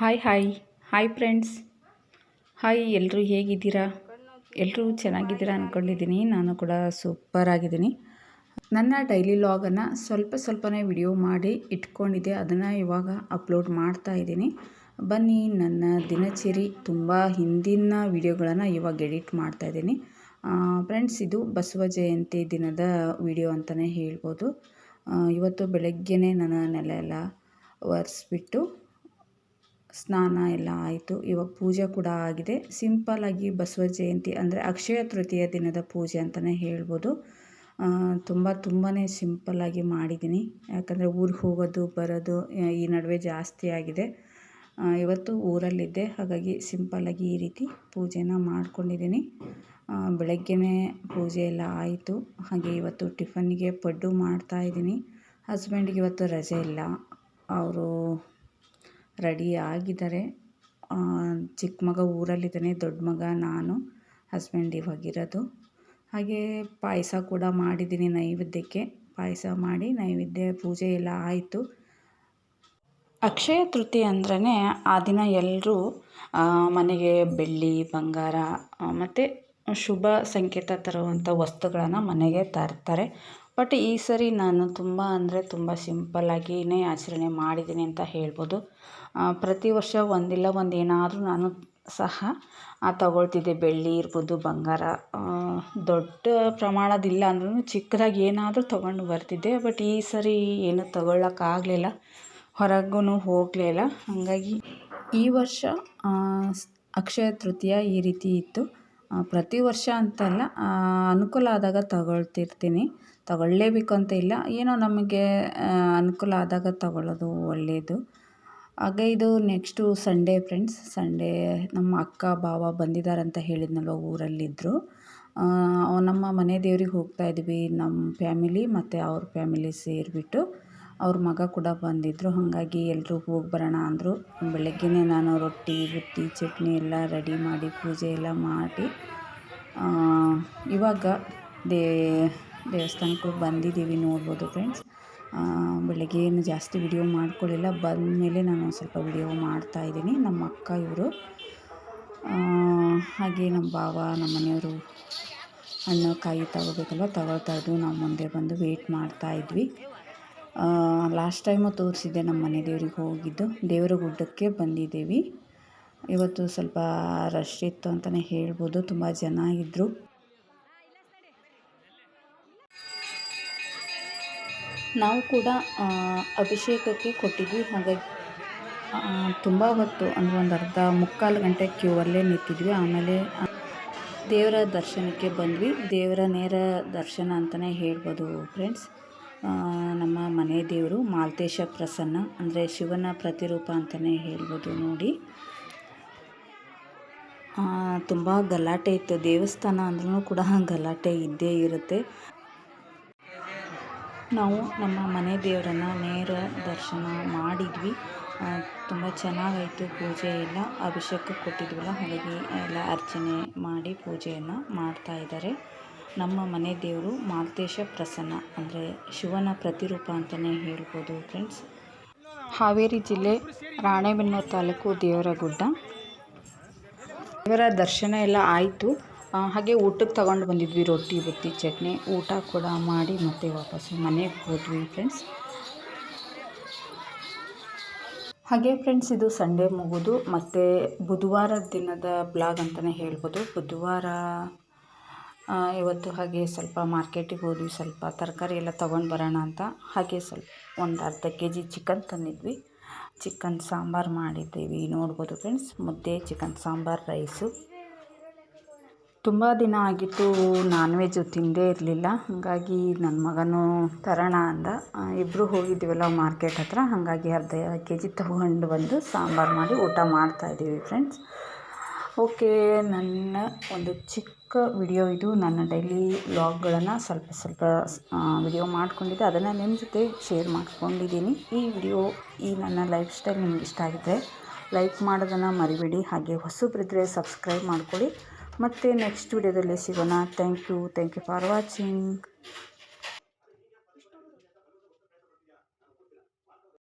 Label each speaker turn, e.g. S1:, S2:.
S1: Hi hi hi friends hi ಎಲ್ಲರೂ ಹೇಗಿದ್ದೀರಾ? ಎಲ್ಲರೂ ಚೆನ್ನಾಗಿದ್ದೀರಾ ಅಂದ್ಕೊಂಡಿದ್ದೀನಿ ನಾನು ಕೂಡ ಸೂಪರ್ ಆಗಿದ್ದೀನಿ. ನನ್ನ ಡೈಲಿ ಲಾಗನ್ನು ಸ್ವಲ್ಪ ಸ್ವಲ್ಪನೇ ವಿಡಿಯೋ ಮಾಡಿ ಇಟ್ಕೊಂಡಿದ್ದೆ. ಅದನ್ನು ಇವಾಗ ಅಪ್ಲೋಡ್ ಮಾಡ್ತಾ ಇದ್ದೀನಿ. ಬನ್ನಿ, ನನ್ನ ದಿನಚರಿ ತುಂಬ ಹಿಂದಿನ ವಿಡಿಯೋಗಳನ್ನು ಇವಾಗ ಎಡಿಟ್ ಮಾಡ್ತಾ ಇದ್ದೀನಿ. ಫ್ರೆಂಡ್ಸ್ ಇದು ಬಸವ ಜಯಂತಿ ದಿನದ ವಿಡಿಯೋ ಅಂತಲೇ ಹೇಳ್ಬೋದು. ಇವತ್ತು ಬೆಳಗ್ಗೆನೇ ನನ್ನ ನೆಲ ಎಲ್ಲ ಒರೆಸ್ಬಿಟ್ಟು ಸ್ನಾನ ಎಲ್ಲ ಆಯಿತು. ಇವಾಗ ಪೂಜೆ ಕೂಡ ಆಗಿದೆ. ಸಿಂಪಲ್ಲಾಗಿ ಬಸವ ಜಯಂತಿ ಅಂದರೆ ಅಕ್ಷಯ ತೃತೀಯ ದಿನದ ಪೂಜೆ ಅಂತಲೇ ಹೇಳ್ಬೋದು. ತುಂಬ ತುಂಬಾ ಸಿಂಪಲ್ಲಾಗಿ ಮಾಡಿದ್ದೀನಿ. ಯಾಕಂದರೆ ಊರಿಗೆ ಹೋಗೋದು, ಬರೋದು ಈ ನಡುವೆ ಜಾಸ್ತಿ ಆಗಿದೆ. ಇವತ್ತು ಊರಲ್ಲಿದ್ದೆ. ಹಾಗಾಗಿ ಸಿಂಪಲ್ಲಾಗಿ ಈ ರೀತಿ ಪೂಜೆನ ಮಾಡ್ಕೊಂಡಿದ್ದೀನಿ. ಬೆಳಗ್ಗೆನೇ ಪೂಜೆ ಎಲ್ಲ ಆಯಿತು. ಹಾಗೆ ಇವತ್ತು ಟಿಫನ್ನಿಗೆ ಪಡ್ಡು ಮಾಡ್ತಾ ಇದ್ದೀನಿ. ಹಸ್ಬೆಂಡಿಗೆ ಇವತ್ತು ರಜೆ ಇಲ್ಲ. ಅವರು ರೆಡಿ ಆಗಿದ್ದಾರೆ ಚಿಕ್ಕ ಮಗ ಊರಲ್ಲಿದ್ದಾನೆ, ದೊಡ್ಡ ಮಗ ನಾನು ಹಸ್ಬೆಂಡ್ ಇವಾಗಿರೋದು. ಹಾಗೆ ಪಾಯಸ ಕೂಡ ಮಾಡಿದ್ದೀನಿ ನೈವೇದ್ಯಕ್ಕೆ. ಪಾಯಸ ಮಾಡಿ ನೈವೇದ್ಯ ಪೂಜೆ ಎಲ್ಲ ಆಯಿತು. ಅಕ್ಷಯ ತೃತೀಯ ಅಂದ್ರೇ ಆ ದಿನ ಎಲ್ಲರೂ ಮನೆಗೆ ಬೆಳ್ಳಿ, ಬಂಗಾರ ಮತ್ತು ಶುಭ ಸಂಕೇತ ತರುವಂಥ ವಸ್ತುಗಳನ್ನು ಮನೆಗೆ ತರ್ತಾರೆ. ಬಟ್ ಈ ಸರಿ ನಾನು ತುಂಬ ಅಂದರೆ ತುಂಬ ಸಿಂಪಲ್ಲಾಗಿಯೇ ಆಚರಣೆ ಮಾಡಿದ್ದೀನಿ ಅಂತ ಹೇಳ್ಬೋದು. ಪ್ರತಿ ವರ್ಷ ಒಂದಿಲ್ಲ ಒಂದು ಏನಾದರೂ ನಾನು ಸಹ ತಗೊಳ್ತಿದ್ದೆ. ಬೆಳ್ಳಿ ಇರ್ಬೋದು, ಬಂಗಾರ ದೊಡ್ಡ ಪ್ರಮಾಣದಿಲ್ಲ ಅಂದ್ರೂ ಚಿಕ್ಕದಾಗಿ ಏನಾದರೂ ತೊಗೊಂಡು ಬರ್ತಿದ್ದೆ. ಬಟ್ ಈ ಸರಿ ಏನು ತಗೊಳ್ಳೋಕ್ಕಾಗಲಿಲ್ಲ. ಹೊರಗೂ ಹೋಗಲಿಲ್ಲ. ಹಾಗಾಗಿ ಈ ವರ್ಷ ಅಕ್ಷಯ ತೃತೀಯ ಈ ರೀತಿ ಇತ್ತು. ಪ್ರತಿ ವರ್ಷ ಅಂತಲ್ಲ ಅನುಕೂಲ ಆದಾಗ ತಗೊಳ್ತಿರ್ತೀನಿ. ತಗೊಳ್ಳೇಬೇಕು ಅಂತ ಇಲ್ಲ. ಏನೋ ನಮಗೆ ಅನುಕೂಲ ಆದಾಗ ತಗೊಳ್ಳೋದು ಒಳ್ಳೆಯದು ಹಾಗೆ ಇದು ನೆಕ್ಸ್ಟು ಸಂಡೇ ಫ್ರೆಂಡ್ಸ್ ಸಂಡೇ ನಮ್ಮ ಅಕ್ಕ, ಭಾವ ಬಂದಿದ್ದಾರಂತ ಹೇಳಿದ್ನಲ್ವ ಊರಲ್ಲಿದ್ದರು ನಮ್ಮ ಮನೆ ದೇವ್ರಿಗೆ ಹೋಗ್ತಾ ಇದ್ವಿ. ನಮ್ಮ ಫ್ಯಾಮಿಲಿ ಮತ್ತು ಅವ್ರ ಫ್ಯಾಮಿಲಿ ಸೇರಿಬಿಟ್ಟು ಅವ್ರ ಮಗ ಕೂಡ ಬಂದಿದ್ದರು ಹಾಗಾಗಿ ಎಲ್ಲರೂ ಹೋಗಿ ಬರೋಣ ಅಂದರು. ಬೆಳಗ್ಗೆಯೇ ನಾನು ರೊಟ್ಟಿ ಬುತ್ತಿ ಚಟ್ನಿ ಎಲ್ಲ ರೆಡಿ ಮಾಡಿ ಪೂಜೆ ಎಲ್ಲ ಮಾಡಿ ಇವಾಗ ದೇ, ದೇವಸ್ಥಾನಕ್ಕೆ ಬಂದಿದ್ದೀವಿ ನೋಡ್ಬೋದು ಫ್ರೆಂಡ್ಸ್ ಬೆಳಗ್ಗೆ ಏನು ಜಾಸ್ತಿ ವಿಡಿಯೋ ಮಾಡ್ಕೊಳ್ಳಿಲ್ಲ ಬಂದಮೇಲೆ ನಾನು ಒಂದು ಸ್ವಲ್ಪ ವಿಡಿಯೋ ಮಾಡ್ತಾ ಇದ್ದೀನಿ. ನಮ್ಮ ಅಕ್ಕ, ಇವರು ಹಾಗೆ ನಮ್ಮ ಭಾವ, ನಮ್ಮ ಮನೆಯವರು ಹಣ್ಣು ಕಾಯಿ ತಗೋಬೇಕಲ್ವ ತಗೊಳ್ತಾ ಇದ್ವು. ನಾವು ಮುಂದೆ ಬಂದು ವೆಯ್ಟ್ ಮಾಡ್ತಾ ಇದ್ವಿ. ಲಾಸ್ಟ್ ಟೈಮು ತೋರಿಸಿದ್ದೆ ನಮ್ಮ ಮನೆ ದೇವ್ರಿಗೆ ಹೋಗಿದ್ದು. ದೇವರ ಗುಡ್ಡಕ್ಕೆ ಬಂದಿದ್ದೀವಿ. ಇವತ್ತು ಸ್ವಲ್ಪ ರಶ್ ಇತ್ತು ಅಂತಲೇ ಹೇಳ್ಬೋದು. ತುಂಬ ಜನ ಇದ್ದರು ನಾವು ಕೂಡ ಅಭಿಷೇಕಕ್ಕೆ ಕೊಟ್ಟಿದ್ವಿ. ಹಾಗಾಗಿ ತುಂಬ ಹೊತ್ತು, ಅಂದರೆ ಒಂದು ಅರ್ಧ ಮುಕ್ಕಾಲು ಗಂಟೆ ಕ್ಯೂ ಅಲ್ಲೇ ನಿಂತಿದ್ವಿ. ಆಮೇಲೆ ದೇವರ ದರ್ಶನಕ್ಕೆ ಬಂದ್ವಿ. ದೇವರ ನೇರ ದರ್ಶನ ಅಂತಲೇ ಹೇಳ್ಬೋದು ಫ್ರೆಂಡ್ಸ್ ನಮ್ಮ ಮನೆ ದೇವರು ಮಾಲ್ತೇಶ ಪ್ರಸನ್ನ, ಅಂದರೆ ಶಿವನ ಪ್ರತಿರೂಪ ಅಂತಲೇ ಹೇಳ್ಬೋದು ನೋಡಿ. ತುಂಬ ಗಲಾಟೆ ಇತ್ತು. ದೇವಸ್ಥಾನ ಅಂದ್ರೂ ಕೂಡ ಗಲಾಟೆ ಇದ್ದೇ ಇರುತ್ತೆ. ನಾವು ನಮ್ಮ ಮನೆ ದೇವರನ್ನು ನೇರ ದರ್ಶನ ಮಾಡಿದ್ವಿ. ತುಂಬ ಚೆನ್ನಾಗಾಯಿತು ಪೂಜೆ ಎಲ್ಲ. ಅಭಿಷೇಕ ಕೊಟ್ಟಿದ್ವಲ್ಲ, ಹಾಗಾಗಿ ಎಲ್ಲ ಅರ್ಚನೆ ಮಾಡಿ ಪೂಜೆಯನ್ನು ಮಾಡ್ತಾ ಇದ್ದಾರೆ. ನಮ್ಮ ಮನೆ ದೇವರು ಮಾಲ್ತೇಶ ಪ್ರಸನ್ನ ಅಂದರೆ ಶಿವನ ಪ್ರತಿರೂಪ ಅಂತಲೇ ಹೇಳ್ಬೋದು ಫ್ರೆಂಡ್ಸ್ ಹಾವೇರಿ ಜಿಲ್ಲೆ ರಾಣೆಬೆನ್ನೂರು ತಾಲೂಕು ದೇವರಗುಡ್ಡ. ದೇವರ ದರ್ಶನ ಎಲ್ಲ ಆಯಿತು. ಹಾಗೆ ಊಟಕ್ಕೆ ತಗೊಂಡು ಬಂದಿದ್ವಿ, ರೊಟ್ಟಿ, ಬುತ್ತಿ, ಚಟ್ನಿ. ಊಟ ಕೂಡ ಮಾಡಿ ಮತ್ತೆ ವಾಪಸ್ಸು ಮನೆಗೆ ಹೋದ್ವಿ ಫ್ರೆಂಡ್ಸ್ ಹಾಗೆ ಫ್ರೆಂಡ್ಸ್ ಇದು ಸಂಡೇ ಮುಗಿದು. ಮತ್ತು ಬುಧವಾರ ದಿನದ ಬ್ಲಾಗ್ ಅಂತಲೇ ಹೇಳ್ಬೋದು. ಬುಧವಾರ ಇವತ್ತು ಹಾಗೆ ಸ್ವಲ್ಪ ಮಾರ್ಕೆಟಿಗೆ ಹೋದ್ವಿ, ಸ್ವಲ್ಪ ತರಕಾರಿ ಎಲ್ಲ ತೊಗೊಂಡು ಬರೋಣ ಅಂತ. ಹಾಗೆ ಸ್ವಲ್ಪ ಒಂದು ಅರ್ಧ ಕೆ ಜಿ ಚಿಕನ್ ತಂದಿದ್ವಿ. ಚಿಕನ್ ಸಾಂಬಾರು ಮಾಡಿದ್ದೀವಿ. ನೋಡ್ಬೋದು ಫ್ರೆಂಡ್ಸ್ ಮುದ್ದೆ, ಚಿಕನ್ ಸಾಂಬಾರು, ರೈಸು. ತುಂಬ ದಿನ ಆಗಿತ್ತು ನಾನ್ ವೆಜ್ಜು ತಿಂದೇ ಇರಲಿಲ್ಲ. ಹಾಗಾಗಿ ನನ್ನ ಮಗನೂ ತರೋಣ ಅಂದ. ಇಬ್ಬರು ಹೋಗಿದ್ದೀವಲ್ಲ ಮಾರ್ಕೆಟ್ ಹತ್ರ, ಹಾಗಾಗಿ ಅರ್ಧ ಕೆ ಜಿ ತೊಗೊಂಡು ಬಂದು ಸಾಂಬಾರು ಮಾಡಿ ಊಟ ಮಾಡ್ತಾಯಿದ್ದೀವಿ ಫ್ರೆಂಡ್ಸ್ ಓಕೆ ನನ್ನ ಒಂದು ಚಿಕ್ಕ ವಿಡಿಯೋ ಇದು ನನ್ನ ಡೈಲಿ ವ್ಲಾಗ್ಗಳನ್ನು ಸ್ವಲ್ಪ ಸ್ವಲ್ಪ ವಿಡಿಯೋ ಮಾಡ್ಕೊಂಡಿದ್ದೆ. ಅದನ್ನು ನಿಮ್ಮ ಜೊತೆ ಶೇರ್ ಮಾಡ್ಕೊಂಡಿದ್ದೀನಿ ಈ ವಿಡಿಯೋ ಈ ನನ್ನ ಲೈಫ್ ಸ್ಟೈಲ್ ನಿಮ್ಗೆ ಇಷ್ಟ ಆಗಿದ್ದರೆ ಲೈಕ್ ಮಾಡೋದನ್ನು ಮರಿಬೇಡಿ. ಹಾಗೆ ಹೊಸಬ್ರಿದ್ದರೆ ಸಬ್ಸ್ಕ್ರೈಬ್ ಮಾಡ್ಕೊಳ್ಳಿ. ಮತ್ತು ನೆಕ್ಸ್ಟ್ ವಿಡಿಯೋದಲ್ಲಿ ಸಿಗೋಣ. Thank you thank you for watching